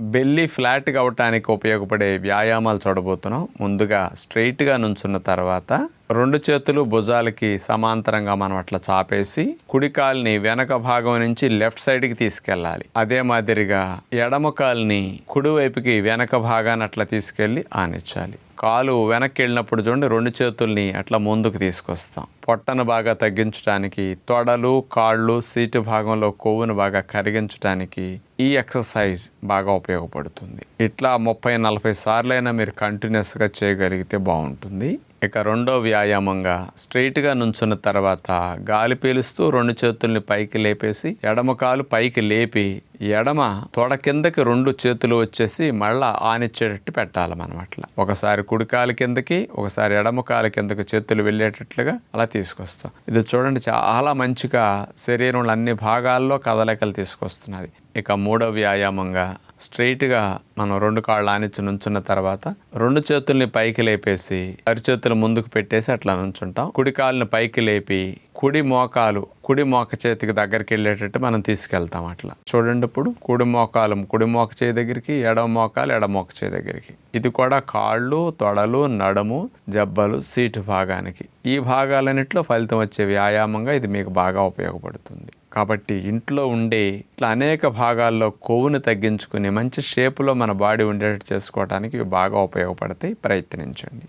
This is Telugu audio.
బెల్లి ఫ్లాట్గా అవటానికి ఉపయోగపడే వ్యాయామాలు చూడబోతున్నాం. ముందుగా స్ట్రైట్గా నుంచున్న తర్వాత రెండు చేతులు భుజాలకి సమాంతరంగా మనం అట్లా చాపేసి కుడి కాల్ని వెనక భాగం నుంచి లెఫ్ట్ సైడ్కి తీసుకెళ్ళాలి. అదే మాదిరిగా ఎడమ కాల్ని కుడివైపుకి వెనక భాగాన్ని అట్లా తీసుకెళ్ళి ఆనిచ్చాలి కాలు వెనక్కి వెళ్ళినప్పుడు చూడండి రెండు చేతుల్ని అట్లా ముందుకు తీసుకొస్తాం. పొట్టను బాగా తగ్గించడానికి తొడలు కాళ్ళు సీటు భాగంలో కొవ్వును బాగా కరిగించడానికి ఈ ఎక్సర్సైజ్ బాగా ఉపయోగపడుతుంది. ఇట్లా ముప్పై నలభై సార్లైనా మీరు కంటిన్యూస్గా చేయగలిగితే బాగుంటుంది. ఇక రెండో వ్యాయామంగా స్ట్రైట్గా నుంచున్న తర్వాత గాలి పీలుస్తూ రెండు చేతుల్ని పైకి లేపేసి ఎడమ కాలు పైకి లేపి ఎడమ తొడ కిందకి రెండు చేతులు వచ్చేసి మళ్ళా ఆనిచ్చేటట్టు పెట్టాలి ఒకసారి కుడి కాలు కిందకి ఒకసారి ఎడమ కాలు కిందకి చేతులు వెళ్ళేటట్లుగా అలా తీసుకొస్తాం. ఇది చూడండి చాలా మంచిగా శరీరంలో అన్ని భాగాల్లో కదలికలు తీసుకొస్తున్నది. ఇక మూడో వ్యాయామంగా స్ట్రైట్గా మనం రెండు కాళ్ళు ఆనిచ్చి నుంచున్న తర్వాత రెండు చేతుల్ని పైకి లేపేసి అరిచేతులు ముందుకు పెట్టేసి అట్లా నుంచుంటాం. కుడి కాలుని పైకి లేపి కుడి మోకాలు కుడి మోక చేతికి దగ్గరికి వెళ్ళేటట్టు మనం తీసుకెళ్తాం అట్లా. చూడండి ఇప్పుడు కుడి మోకాలు కుడి మోక చేయి దగ్గరికి ఎడమ మోకాలు ఎడమ మోక చేయి దగ్గరికి. ఇది కూడా కాళ్ళు తొడలు నడుము జబ్బలు సీటు భాగానికి. ఈ భాగాలన్నింటిలో ఫలితం వచ్చే వ్యాయామంగా ఇది మీకు బాగా ఉపయోగపడుతుంది. కాబట్టి ఇంట్లో ఉండే ఇట్లా అనేక భాగాల్లో కొవ్వును తగ్గించుకుని మంచి షేపులో మన బాడీ ఉండేటట్టు చేసుకోవడానికి ఇవి బాగా ఉపయోగపడతాయి. ప్రయత్నించండి.